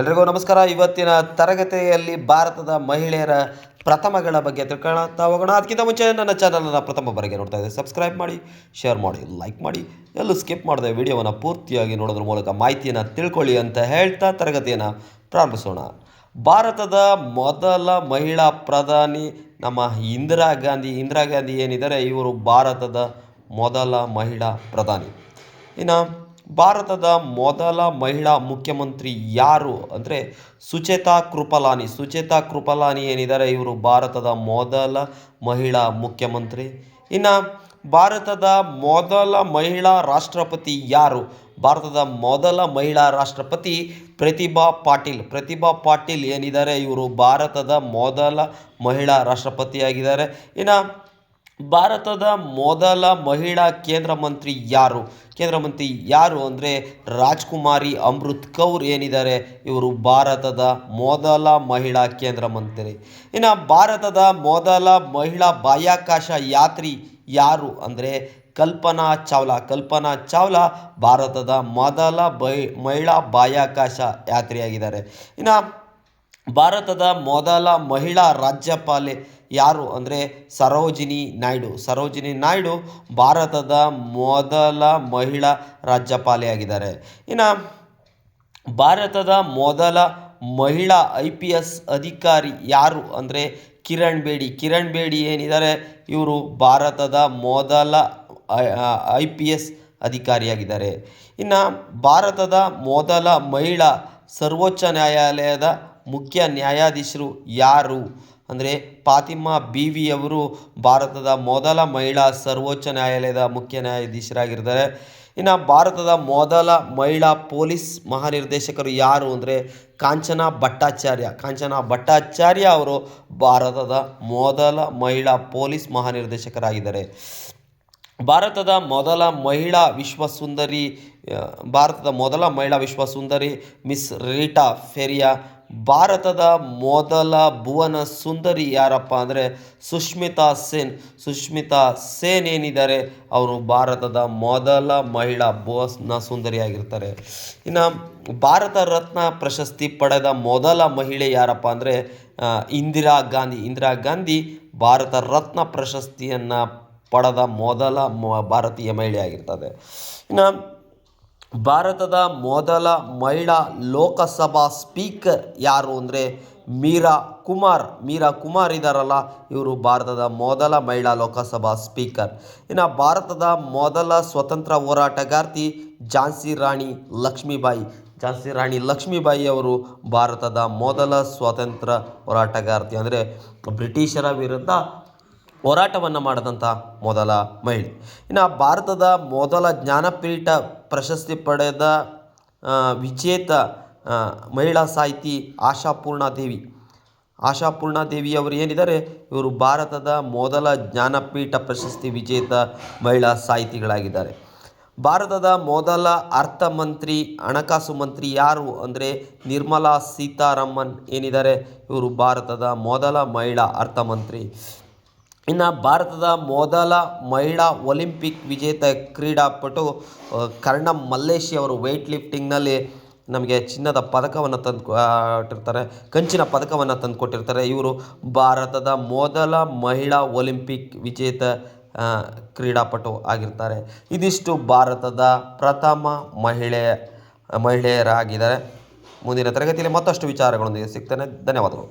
ಎಲ್ರಿಗೂ ನಮಸ್ಕಾರ. ಇವತ್ತಿನ ತರಗತಿಯಲ್ಲಿ ಭಾರತದ ಮಹಿಳೆಯರ ಪ್ರಥಮಗಳ ಬಗ್ಗೆ ತಿಳ್ಕೊಳ್ಳೋಣ. ಹೋಗೋಣ. ಅದಕ್ಕಿಂತ ಮುಂಚೆ ನನ್ನ ಚಾನಲನ್ನು ಪ್ರಥಮ ಬಾರಿಗೆ ನೋಡ್ತಾ ಇದ್ದೆ ಸಬ್ಸ್ಕ್ರೈಬ್ ಮಾಡಿ ಶೇರ್ ಮಾಡಿ ಲೈಕ್ ಮಾಡಿ. ಎಲ್ಲೂ ಸ್ಕಿಪ್ ಮಾಡದೆ ವಿಡಿಯೋವನ್ನು ಪೂರ್ತಿಯಾಗಿ ನೋಡೋದ್ರ ಮೂಲಕ ಮಾಹಿತಿಯನ್ನು ತಿಳ್ಕೊಳ್ಳಿ ಅಂತ ಹೇಳ್ತಾ ತರಗತಿಯನ್ನು ಪ್ರಾರಂಭಿಸೋಣ. ಭಾರತದ ಮೊದಲ ಮಹಿಳಾ ಪ್ರಧಾನಿ ನಮ್ಮ ಇಂದಿರಾ ಗಾಂಧಿ. ಇಂದಿರಾ ಗಾಂಧಿ ಏನಿದ್ದಾರೆ? ಇವರು ಭಾರತದ ಮೊದಲ ಮಹಿಳಾ ಪ್ರಧಾನಿ. ಇನ್ನು ಭಾರತದ ಮೊದಲ ಮಹಿಳಾ ಮುಖ್ಯಮಂತ್ರಿ ಯಾರು ಅಂದರೆ ಸುಚೇತಾ ಕೃಪಲಾನಿ. ಸುಚೇತಾ ಕೃಪಲಾನಿ ಏನಿದ್ದಾರೆ? ಇವರು ಭಾರತದ ಮೊದಲ ಮಹಿಳಾ ಮುಖ್ಯಮಂತ್ರಿ. ಇನ್ನು ಭಾರತದ ಮೊದಲ ಮಹಿಳಾ ರಾಷ್ಟ್ರಪತಿ ಯಾರು? ಭಾರತದ ಮೊದಲ ಮಹಿಳಾ ರಾಷ್ಟ್ರಪತಿ ಪ್ರತಿಭಾ ಪಾಟೀಲ್. ಪ್ರತಿಭಾ ಪಾಟೀಲ್ ಏನಿದ್ದಾರೆ? ಇವರು ಭಾರತದ ಮೊದಲ ಮಹಿಳಾ ರಾಷ್ಟ್ರಪತಿಯಾಗಿದ್ದಾರೆ. ಇನ್ನು ಭಾರತದ ಮೊದಲ ಮಹಿಳಾ ಕೇಂದ್ರ ಮಂತ್ರಿ ಯಾರು? ಕೇಂದ್ರ ಮಂತ್ರಿ ಯಾರು ಅಂದರೆ ರಾಜ್ಕುಮಾರಿ ಅಮೃತ್ ಕೌರ್ ಏನಿದ್ದಾರೆ? ಇವರು ಭಾರತದ ಮೊದಲ ಮಹಿಳಾ ಕೇಂದ್ರ ಮಂತ್ರಿ. ಇನ್ನು ಭಾರತದ ಮೊದಲ ಮಹಿಳಾ ಬಾಹ್ಯಾಕಾಶ ಯಾತ್ರಿ ಯಾರು ಅಂದರೆ ಕಲ್ಪನಾ ಚಾವ್ಲಾ. ಕಲ್ಪನಾ ಚಾವ್ಲಾ ಭಾರತದ ಮೊದಲ ಬೈ, ಮಹಿಳಾ ಬಾಹ್ಯಾಕಾಶ ಯಾತ್ರಿಯಾಗಿದ್ದಾರೆ. ಇನ್ನು ಭಾರತದ ಮೊದಲ ಮಹಿಳಾ ರಾಜ್ಯಪಾಲೆ ಯಾರು ಅಂದರೆ ಸರೋಜಿನಿ ನಾಯ್ಡು. ಸರೋಜಿನಿ ನಾಯ್ಡು ಭಾರತದ ಮೊದಲ ಮಹಿಳಾ ರಾಜ್ಯಪಾಲೆಯಾಗಿದ್ದಾರೆ. ಇನ್ನು ಭಾರತದ ಮೊದಲ ಮಹಿಳಾ ಐ ಪಿ ಎಸ್ ಅಧಿಕಾರಿ ಯಾರು ಅಂದರೆ ಕಿರಣ್ ಬೇಡಿ. ಕಿರಣ್ ಬೇಡಿ ಏನಿದ್ದಾರೆ? ಇವರು ಭಾರತದ ಮೊದಲ ಐ ಪಿ ಎಸ್ ಅಧಿಕಾರಿಯಾಗಿದ್ದಾರೆ. ಇನ್ನು ಭಾರತದ ಮೊದಲ ಮಹಿಳಾ ಸರ್ವೋಚ್ಚ ನ್ಯಾಯಾಲಯದ ಮುಖ್ಯ ನ್ಯಾಯಾಧೀಶರು ಯಾರು? ಅಂದರೆ ಫಾತಿಮಾ ಅವರು ಭಾರತದ ಮೊದಲ ಮಹಿಳಾ ಸರ್ವೋಚ್ಚ ನ್ಯಾಯಾಲಯದ ಮುಖ್ಯ ನ್ಯಾಯಾಧೀಶರಾಗಿರ್ತಾರೆ. ಇನ್ನು ಭಾರತದ ಮೊದಲ ಮಹಿಳಾ ಪೊಲೀಸ್ ಮಹಾನಿರ್ದೇಶಕರು ಯಾರು ಅಂದರೆ ಕಾಂಚನ ಭಟ್ಟಾಚಾರ್ಯ. ಕಾಂಚನ ಭಟ್ಟಾಚಾರ್ಯ ಅವರು ಭಾರತದ ಮೊದಲ ಮಹಿಳಾ ಪೊಲೀಸ್ ಮಹಾನಿರ್ದೇಶಕರಾಗಿದ್ದಾರೆ. ಭಾರತದ ಮೊದಲ ಮಹಿಳಾ ವಿಶ್ವಸುಂದರಿ, ಭಾರತದ ಮೊದಲ ಮಹಿಳಾ ವಿಶ್ವಸುಂದರಿ ಮಿಸ್ ರೀಟಾ ಫೆರಿಯಾ ಭಾರತದ ಮೊದಲ ಭುವನ ಸುಂದರಿ ಯಾರಪ್ಪ ಅಂದರೆ ಸುಷ್ಮಿತಾ ಸೇನ್. ಸುಷ್ಮಿತಾ ಸೇನ್ ಏನಿದ್ದಾರೆ? ಅವರು ಭಾರತದ ಮೊದಲ ಮಹಿಳಾ ಭುವನ ಸುಂದರಿಯಾಗಿರ್ತಾರೆ. ಇನ್ನು ಭಾರತ ರತ್ನ ಪ್ರಶಸ್ತಿ ಪಡೆದ ಮೊದಲ ಮಹಿಳೆ ಯಾರಪ್ಪ ಅಂದರೆ ಇಂದಿರಾ ಗಾಂಧಿ. ಇಂದಿರಾ ಗಾಂಧಿ ಭಾರತ ರತ್ನ ಪ್ರಶಸ್ತಿಯನ್ನು ಪಡೆದ ಮೊದಲ ಭಾರತೀಯ ಮಹಿಳೆಯಾಗಿರ್ತದೆ ಇನ್ನು ಭಾರತದ ಮೊದಲ ಮಹಿಳಾ ಲೋಕಸಭಾ ಸ್ಪೀಕರ್ ಯಾರು ಅಂದರೆ ಮೀರಾ ಕುಮಾರ್. ಮೀರಾ ಕುಮಾರ್ ಇದ್ದಾರಲ್ಲ ಇವರು ಭಾರತದ ಮೊದಲ ಮಹಿಳಾ ಲೋಕಸಭಾ ಸ್ಪೀಕರ್. ಇನ್ನು ಭಾರತದ ಮೊದಲ ಸ್ವತಂತ್ರ ಹೋರಾಟಗಾರ್ತಿ ಝಾನ್ಸಿ ರಾಣಿ ಲಕ್ಷ್ಮೀಬಾಯಿ. ಝಾನ್ಸಿ ರಾಣಿ ಲಕ್ಷ್ಮೀಬಾಯಿ ಅವರು ಭಾರತದ ಮೊದಲ ಸ್ವತಂತ್ರ ಹೋರಾಟಗಾರ್ತಿ ಅಂದರೆ ಬ್ರಿಟಿಷರ ವಿರುದ್ಧ ಹೋರಾಟವನ್ನು ಮಾಡಿದಂಥ ಮೊದಲ ಮಹಿಳೆ. ಇನ್ನು ಭಾರತದ ಮೊದಲ ಜ್ಞಾನಪೀಠ ಪ್ರಶಸ್ತಿ ಪಡೆದ ವಿಜೇತ ಮಹಿಳಾ ಸಾಹಿತಿ ಆಶಾಪೂರ್ಣಾದೇವಿ ದೇವಿ ಆಶಾಪೂರ್ಣ ದೇವಿ ಅವರು ಏನಿದ್ದಾರೆ? ಇವರು ಭಾರತದ ಮೊದಲ ಜ್ಞಾನಪೀಠ ಪ್ರಶಸ್ತಿ ವಿಜೇತ ಮಹಿಳಾ ಸಾಹಿತಿಗಳಾಗಿದ್ದಾರೆ. ಭಾರತದ ಮೊದಲ ಅರ್ಥ ಮಂತ್ರಿ ಹಣಕಾಸು ಮಂತ್ರಿ ಯಾರು ಅಂದರೆ ನಿರ್ಮಲಾ ಸೀತಾರಾಮನ್ ಏನಿದ್ದಾರೆ? ಇವರು ಭಾರತದ ಮೊದಲ ಮಹಿಳಾ ಅರ್ಥ ಮಂತ್ರಿ ಇನ್ನು ಭಾರತದ ಮೊದಲ ಮಹಿಳಾ ಒಲಿಂಪಿಕ್ ವಿಜೇತ ಕ್ರೀಡಾಪಟು ಕರ್ಣ ಮಲ್ಲೇಶಿ ಅವರು ವೆಯ್ಟ್ ಲಿಫ್ಟಿಂಗ್ನಲ್ಲಿ ನಮಗೆ ಚಿನ್ನದ ಪದಕವನ್ನು ತಂದು ಕೊಟ್ಟಿರ್ತಾರೆ, ಕಂಚಿನ ಪದಕವನ್ನು ತಂದುಕೊಟ್ಟಿರ್ತಾರೆ ಇವರು ಭಾರತದ ಮೊದಲ ಮಹಿಳಾ ಒಲಿಂಪಿಕ್ ವಿಜೇತ ಕ್ರೀಡಾಪಟು ಆಗಿರ್ತಾರೆ. ಇದಿಷ್ಟು ಭಾರತದ ಪ್ರಥಮ ಮಹಿಳೆ, ಮಹಿಳೆಯರಾಗಿದ್ದಾರೆ. ಮುಂದಿನ ತರಗತಿಯಲ್ಲಿ ಮತ್ತಷ್ಟು ವಿಚಾರಗಳೊಂದಿಗೆ ಸಿಗ್ತೇನೆ. ಧನ್ಯವಾದಗಳು.